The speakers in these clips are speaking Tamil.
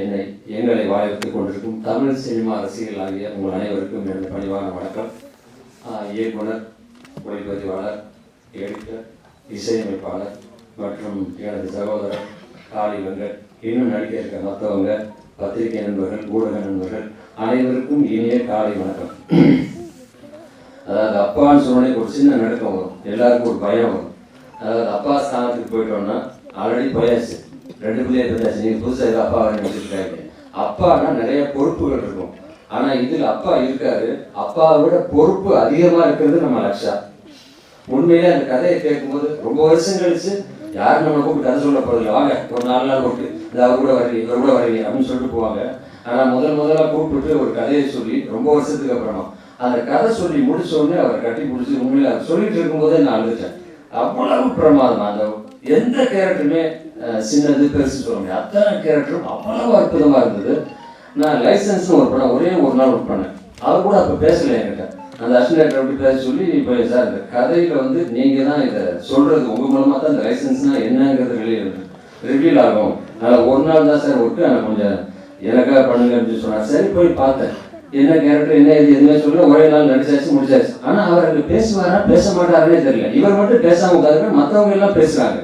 என்னை எங்களை வாய்த்துக் கொண்டிருக்கும் தமிழ் சினிமா ரசிகர்கள் ஆகிய உங்கள் அனைவருக்கும் எனது பணிவான வணக்கம். இயக்குனர் ஒளிப்பதிவாளர் எடிட்டர் இசையமைப்பாளர் மற்றும் எனது சகோதரர் காளி வெங்கட். இன்னும் நடிக்க இருக்க மற்றவங்க பத்திரிகை நண்பர்கள் ஊடக நண்பர்கள் அனைவருக்கும் இனிய காலை வணக்கம். அதாவது அப்பான்னு சொன்னோடனே ஒரு சின்ன நடுக்கம் வரும். எல்லாருக்கும் ஒரு பயம் வரும். அதாவது அப்பா ஸ்தானத்துக்கு போயிட்டோம்னா ஆல்ரெடி பயாச்சு. ரெண்டு பிள்ளைய இருந்தாச்சு நீங்கள் புதுசாக இது அப்பா நினைச்சிருக்காங்க அப்பானா நிறைய பொறுப்புகள் இருக்கும். ஆனால் இதில் அப்பா இருக்காரு. அப்பாவை விட பொறுப்பு அதிகமாக இருக்கிறது நம்ம லக்ஷா. உண்மையிலே அந்த கதையை கேட்கும்போது ரொம்ப வருஷம் கழிச்சு யாரும் நம்ம கூப்பிட்டு கதை சொல்ல போறதில்ல. வாங்க ஒரு நாலு நாள் கூப்பிட்டு இந்த அவர் கூட வரீங்க இவர் கூட வரீங்க அப்படின்னு சொல்லிட்டு போவாங்க. ஆனால் முதல் முதல்ல கூப்பிட்டு ஒரு கதையை சொல்லி ரொம்ப வருஷத்துக்கு அப்புறமா அந்த கதை சொல்லி முடிச்ச உடனே அவரை கட்டி பிடிச்சி உண்மையில சொல்லிட்டு இருக்கும்போதே நான் அழுதுட்டேன். அவ்வளவு பிரமாதம் அந்த எந்த கேரக்டருமே சின்னது பெருசு சொல்ல முடியாது. அத்தனை கேரக்டரும் அவ்வளவு அற்புதமாக இருந்தது. நான் லைசன்ஸ் ஒரு படம் ஒரே ஒரு நாள் ஒர்க் பண்ணேன். அவர் கூட அப்போ பேசல என்கிட்ட. அந்த அசிஸ்டன்ட் அப்படி பேச சொல்லி இப்போ சார் இந்த கதையில் வந்து நீங்கள் தான் இதை சொல்கிறது உங்கள் மூலமாக தான் இந்த லைசன்ஸ்னால் என்னங்கிறது வெளியே ரிவீல் ஆகும். அதனால் ஒரு நாள் தான் சார் ஒர்க்கு ஆனால் கொஞ்சம் எனக்காக பண்ணுங்க அப்படின்னு சொன்னார். சரி போய் பார்த்தேன். என்ன கேரக்டர் என்ன இது எதுவுமே சொல்ல ஒரே நாள் நடிச்சாச்சு முடிச்சாச்சு. ஆனா அவர் அங்க பேசுவாரா பேச மாட்டாருன்னே தெரியல. இவர் மட்டும் பேசாம உட்காந்து மற்றவங்க எல்லாம் பேசுறாங்க.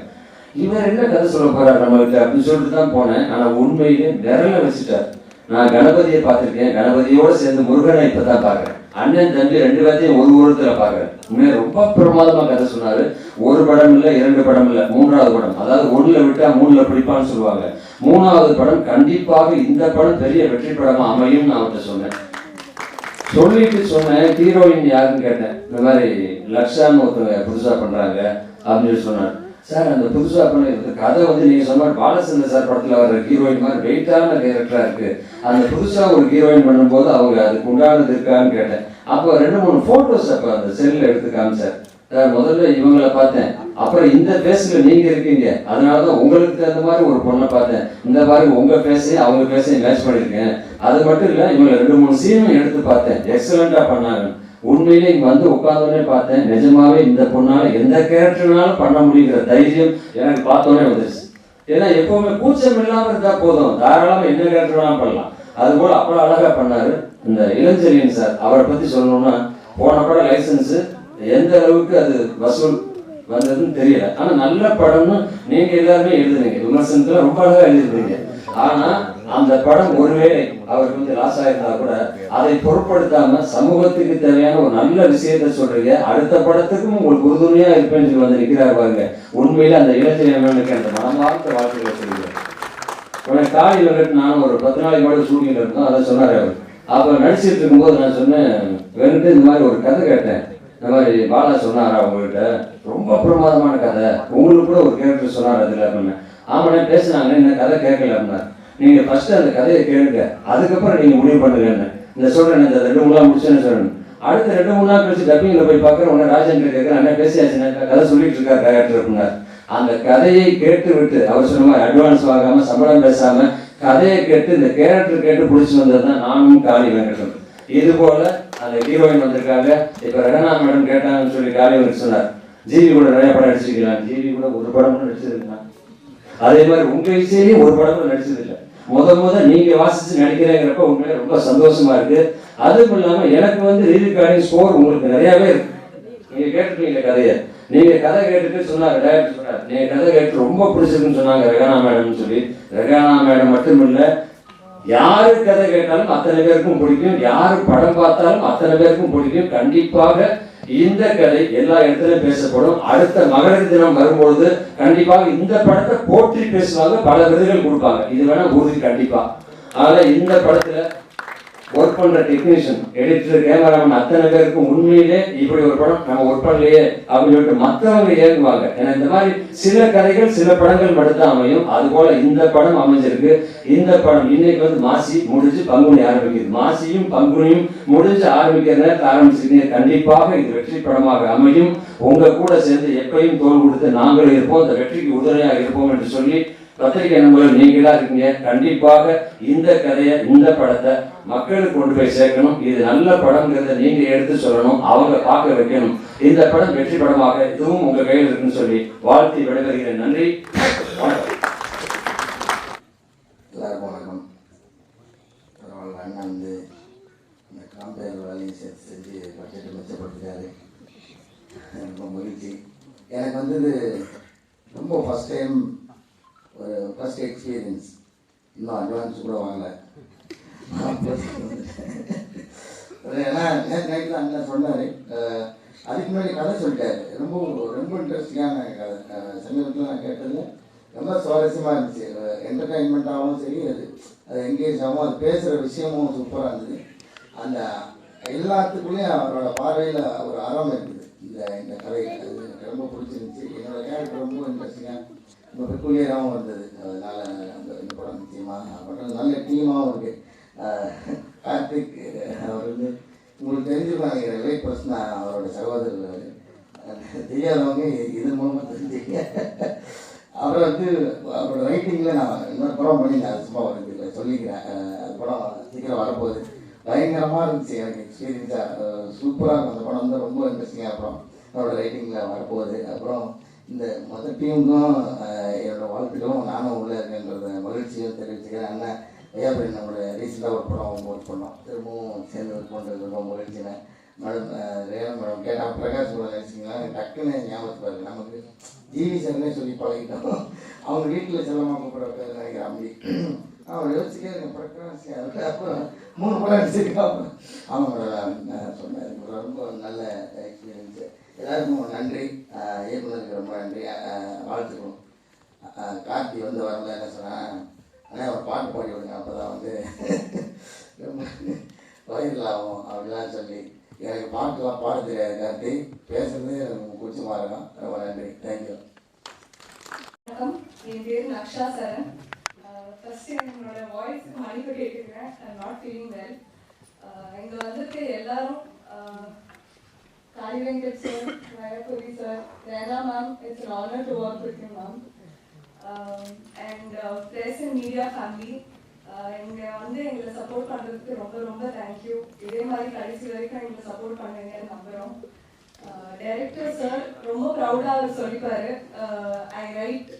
இவர் என்ன கதை சொல்ல போறாரு நம்மளுக்கு அப்படின்னு சொல்லிட்டு தான் போனேன். ஆனா உண்மையிலே நிரல வச்சுட்டார். நான் கணபதியை பார்த்திருக்கேன். கணபதியோட சேர்ந்து முருகனை இப்பதான் பார்க்கறேன். அண்ணன் தம்பி ரெண்டு பேர்த்தையும் ஒரு உருவத்துல பாக்குறேன் உண்மையை ரொம்ப பிரமாதமா கதை சொன்னாரு. ஒரு படம் இல்ல இரண்டு படம் இல்ல மூன்றாவது படம். அதாவது ஒண்ணுல விட்டா மூணுல பிடிப்பான்னு சொல்லுவாங்க. மூணாவது படம் கண்டிப்பாக இந்த படம் பெரிய வெற்றி படமா அமையும் நான் அவர்கிட்ட சொன்னேன். சொல்லிட்டு சொன்னேன் ஹீரோயின் யாருன்னு கேட்டேன். இந்த மாதிரி லக்ஷான்னு ஒருத்தவங்க புதுசா பண்றாங்க அப்படின்னு சொல்லி சொன்னார். சார் அந்த புதுசா பண்ண கதை வந்து நீங்கள் சொன்ன மாதிரி பாலச்சந்திர சார் படத்தில் வர ஹீரோயின் மாதிரி வெயிட்டான கேரக்டராக இருக்குது அந்த புதுசாக ஒரு ஹீரோயின் பண்ணும்போது அவங்க அதுக்கு உண்டானது இருக்கான்னு கேட்டேன். அப்போ ரெண்டு மூணு ஃபோட்டோஸ் அப்போ அந்த செல்லில் எடுத்து காமிச்சார். சார் முதல்ல இவங்களை பார்த்தேன். அப்புறம் இந்த ஃபேஸ்ல நீங்க இருக்கீங்க. அதனால தான் உங்களுக்கு தகுந்த மாதிரி ஒரு பொண்ணை பார்த்தேன். இந்த மாதிரி உங்க ஃபேஸையும் அவங்க ஃபேஸையும் மேட்ச் பண்ணியிருக்கேன். அது மட்டும் இல்லை இவங்க ரெண்டு மூணு சீனும் எடுத்து பார்த்தேன். எக்ஸலண்டா பண்ணாங்க. உண்மையிலே இங்க வந்து உட்காந்தோடனே பார்த்தேன் நிஜமாவே இந்த பொண்ணால எந்த கேரக்டர்னாலும் பண்ண முடியுங்கிற தைரியம் எனக்கு பார்த்தோன்னே வந்துருச்சு. ஏன்னா எப்பவுமே கூச்சம் இல்லாம இருந்தா போதும். தாராளமா என்ன கேரக்டர் பண்ணலாம். அது போல அழகாக அழகா பண்ணாரு இந்த இளஞ்செழியன் சார். அவரை பத்தி சொல்லணும்னா போன படம் லைசன்ஸ் எந்த அளவுக்கு அது வசூல் வந்ததுன்னு தெரியல. ஆனா நல்ல படம்னு நீங்க எல்லாருமே எழுதுனீங்க. விமர்சனத்துல ரொம்ப அழகா எழுதிருந்தீங்க ஆனா அந்த படம் ஒருவேளை அவருக்கு வந்து லாஸ் ஆயிருந்தா கூட அதை பொருட்படுத்தாம சமூகத்துக்கு தேவையான ஒரு நல்ல விஷயத்த சொல்றீங்க. அடுத்த படத்துக்கும் உங்களுக்கு உறுதுணையா இருப்பேன்னு சொல்லி வந்து நிக்கிறாரு பாருங்க. உண்மையில அந்த இளைஞர்களுக்கு அந்த மனமார்ந்த வாழ்க்கைகளை சொல்லுங்க உடனே காலையில் வெங்கட் நானும் ஒரு பத்து நாளைக்கு கூட ஷூட்டிங்ல இருந்தோம். அதை சொன்னார் அவர். அப்போ நடிச்சிட்டு இருக்கும்போது நான் சொன்னேன் வெங்கட் இந்த மாதிரி ஒரு கதை கேட்டேன். இந்த மாதிரி பாலா சொன்னாரா உங்கள்கிட்ட ரொம்ப பிரமாதமான கதை. உங்களுக்கு கூட ஒரு கேரக்டர் சொன்னார் அதில் அப்படின்னு. ஆமாண்ணே பேசுனாங்க என்ன கதை கேட்கல அப்படின்னா நீங்கள் ஃபர்ஸ்ட் அந்த கதையை கேளுங்க. அதுக்கப்புறம் நீங்கள் முடிவு பண்ணுங்கன்னு இந்த சொல்கிறேன் இந்த ரெண்டு மூணு நாள் முடிச்சேன்னு சொல்லணும் அடுத்த ரெண்டு மூணு நாள் கழிச்சு டப்பிங்கில் போய் பார்க்குறேன் உடனே ராஜன் கேட்குறேன் அண்ணன் பேசியாச்சுன்னா கதை சொல்லிட்டு இருக்கார் கேரக்டர் அப்படின்னார். அந்த கதையை கேட்டு விட்டு அவர் சொன்ன மாதிரி அட்வான்ஸ் வாங்காமல் சம்பளம் பேசாமல் கதையை கேட்டு இந்த கேரக்டர் கேட்டு பிடிச்சி வந்தது தான் நானும் காளி வெங்கடம் இது போல அந்த ஹீரோயின் வந்திருக்காங்க. இப்போ ரகனா மேடம் கேட்டாங்கன்னு சொல்லி காளி வந்து சொன்னார். ஜிவி கூட நிறைய படம் நடிச்சிருக்கலாம் ஜிவி கூட ஒரு படம் கூட நடிச்சிருக்கலாம் அதே மாதிரி உங்க இசையிலேயே ஒரு படம் கூட நடிச்சது முத முத நீங்க வாசிச்சு நடிக்கிறேங்கிறப்ப உங்களுக்கு ரொம்ப சந்தோஷமா இருக்கு. அதுவும் இல்லாம எனக்கு வந்து ரீரிகார்டிங் ஸ்கோர் உங்களுக்கு நிறையவே இருக்கு. நீங்க கேட்டுருக்கீங்க கதையை. நீங்க கதை கேட்டுட்டு சொன்னாங்க டேரக்டர் சொன்னார். நீங்க கதை கேட்டு ரொம்ப பிடிச்சிருக்குன்னு சொன்னாங்க ரெகானா மேடம்னு சொல்லி. ரெகானா மேடம் மட்டும் இல்ல யாரு கதை கேட்டாலும் அத்தனை பேருக்கும் பிடிக்கும். யாரு படம் பார்த்தாலும் அத்தனை பேருக்கும் பிடிக்கும். கண்டிப்பாக இந்த கதை எல்லா இடத்துலயும் பேசப்படும். அடுத்த மகளிர் தினம் வரும்பொழுது கண்டிப்பாக இந்த படத்தை போற்றி பேசுவாங்க பல விருதுகள் கொடுப்பாங்க. இது வேணா உறுதி கண்டிப்பா. அதனால இந்த படத்துல ஒர்க் பண்ற டெக்னீஷியன் எடிட்டர் கேமராமேன் அத்தனை பேருக்கும் உண்மையிலே இப்படி ஒரு படம் நம்ம ஒர்க் பண்ணலையே அப்படின்னு சொல்லிட்டு மற்றவங்க ஏங்குவாங்க. ஏன்னா இந்த மாதிரி சில கதைகள் சில படங்கள் மட்டும்தான் அமையும். அது போல இந்த படம் அமைஞ்சிருக்கு. இந்த படம் இன்னைக்கு வந்து மாசி முடிஞ்சு பங்குனி ஆரம்பிக்குது. மாசியும் பங்குனியும் முடிஞ்சு ஆரம்பிக்கிற நேரத்தில் ஆரம்பிச்சிருக்கீங்க. கண்டிப்பாக இது வெற்றி படமாக அமையும். உங்க கூட சேர்ந்து எப்பயும் தோல் கொடுத்து நாங்களும் இருப்போம். இந்த வெற்றிக்கு உதவியாக இருப்போம் என்று சொல்லி பத்திரிகை நம்பர்கள் நீங்களா இருக்கீங்க. கண்டிப்பாக இந்த கதையை இந்த படத்தை மக்களுக்கு கொண்டு போய் சேர்க்கணும். இது நல்ல படம்ங்கிறத நீங்க எடுத்து சொல்லணும். அவங்க பார்க்க வைக்கணும். இந்த படம் வெற்றி படமாக இதுவும் உங்க கையில் இருக்குன்னு சொல்லி வாழ்த்தி விடைபெறுகிறேன். நன்றி. எல்லாருக்கும் பரவாயில்ல அண்ணா வந்து இந்த ரொம்ப எனக்கு வந்து ரொம்ப ஃபஸ்ட் டைம் ஒரு ஃபஸ்ட் எக்ஸ்பீரியன்ஸ் இன்னும் அட்வான்ஸ் கூட வாங்கலை. ஏன்னா நேற்று நைட்டில் அண்ணன் சொன்னார். அதுக்கு முன்னாடி கதை சொல்லிட்டாரு. ரொம்ப ரொம்ப இன்ட்ரெஸ்டிங்கான கதை சமீபத்தில் நான் கேட்டதில் ரொம்ப சுவாரஸ்யமாக இருந்துச்சு. என்டர்டைன்மெண்ட்டாகவும் சரி அது அது என்கேஜ் ஆகும் அது பேசுகிற விஷயமும் சூப்பராக இருந்தது. அந்த எல்லாத்துக்குள்ளேயும் அவரோட பார்வையில் ஒரு அறம் இருந்தது. இந்த இந்த கதை அது எனக்கு ரொம்ப பிடிச்சிருந்துச்சு. என்னோட கேரக்டர் ரொம்ப இன்ட்ரெஸ்டிங்காக ரொம்ப பெக்குலியராகவும் இருந்தது. அதனால் அந்த இந்த படம் நிச்சயமாக படம் நல்ல டீமாகவும் இருக்குது கார்த்திக் அவர் வந்து உங்களுக்கு தெரிஞ்சுப்பாங்க நினைக்கிறேன் லேட் பர்சன் அவரோட சகோதரர் அவரு. தெரியாதவங்க இது மூலமாக தெரிஞ்சுக்க. அப்புறம் வந்து அவரோட ரைட்டிங்கில் நான் இன்னொரு படம் பண்ணியிருந்தேன். அது சும்மா வருது சொல்லிக்கிறேன். அது படம் சீக்கிரம் வரப்போகுது. பயங்கரமாக இருந்துச்சு. எனக்கு எக்ஸ்பீரியன்ஸாக சூப்பராக இருக்கும் அந்த படம் வந்து ரொம்ப இன்ட்ரெஸ்டிங்காக அப்புறம் அவரோட ரைட்டிங்கில் வரப்போகுது. அப்புறம் இந்த மொத்த டீமுக்கும் என்னோட வாழ்த்துக்களும் நானும் உள்ளே இருக்கேன்றத மகிழ்ச்சியும் தெரிவிச்சுக்கிறேன். அண்ணன் ஐயா பிரி நம்மளோட ரீசெண்டாக ஒரு படம் ஒர்க் பண்ணோம். திரும்பவும் சேர்ந்து ஒர்க் பண்ணுறது ரொம்ப மகிழ்ச்சினேன் மேடம் ரேவன் மேடம் கேட்டால் பிரகாஷ் கூட நினச்சிங்களா டக்குன்னு ஞாபகத்துக்கு வருது. நமக்கு ஜிவி சார்னே சொல்லி பழகிட்டோம். அவங்க வீட்டில் செல்லமாக கூப்பிட்ற நினைக்கிறேன் அப்படி அவன் யோசிச்சுட்டே இருக்கேன் பிரகாஷ் அப்புறம் மூணு படம் அடிச்சிருக்கா அப்புறம் அவங்க சொன்னார் ரொம்ப நல்ல எக்ஸ்பீரியன்ஸு எல்லாருக்கும் நன்றி. இயக்குநருக்கு ரொம்ப நன்றி. வாழ்த்துக்கணும் கார்த்தி வந்து வரல என்ன சொன்னால் ஆனால் ஒரு பாட்டு பாடி விடுங்க அப்போ தான் வந்து ரொம்ப வைரல் ஆகும் அப்படிலாம் சொல்லி. எனக்கு பாட்டுலாம் பாட தெரியாது கார்த்தி. பேசுறது எனக்கு பிடிச்சமாக இருக்கும். ரொம்ப நன்றி. தேங்க்யூ வணக்கம். என் பேர் நக்ஷா சரண். ஃபர்ஸ்ட் என்னோட வாய்ஸ் மன்னிப்பு கேட்டுக்கிறேன். ஐ நாட் ஃபீலிங் வெல் இங்கே வந்துட்டு எல்லாரும் Kaali Venkat sir Vairapuri sir Rena ma'am it's an honor to work with you ma'am and press and media family இங்கே வந்து எங்களை சப்போர்ட் பண்ணுறதுக்கு ரொம்ப ரொம்ப தேங்க்யூ இதே மாதிரி கடைசி வரைக்கும் எங்களை சப்போர்ட் பண்ணுவீங்கன்னு நம்புகிறோம் டைரக்டர் சார் ரொம்ப ப்ரௌடாக அவர் சொல்லிப்பாரு. I write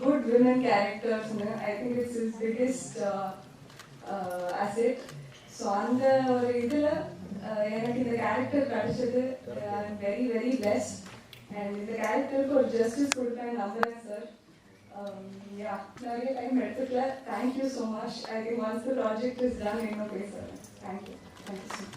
good women கேரக்டர்ஸ்னு I think it's is biggest asset so அந்த ஒரு இதில் எனக்கு இந்த கேரக்டர் கிடைச்சது I am very very best and இந்த கேரக்டருக்கு ஒரு ஜஸ்டிஸ் கொடுப்பேன் நம்புறேன் சார் யா நிறைய டைம் எடுத்துக்கல. Thank you so much I think once the project is done இன்னும் பேசுகிறேன் தேங்க்யூ தேங்க்யூ ஸோ மச்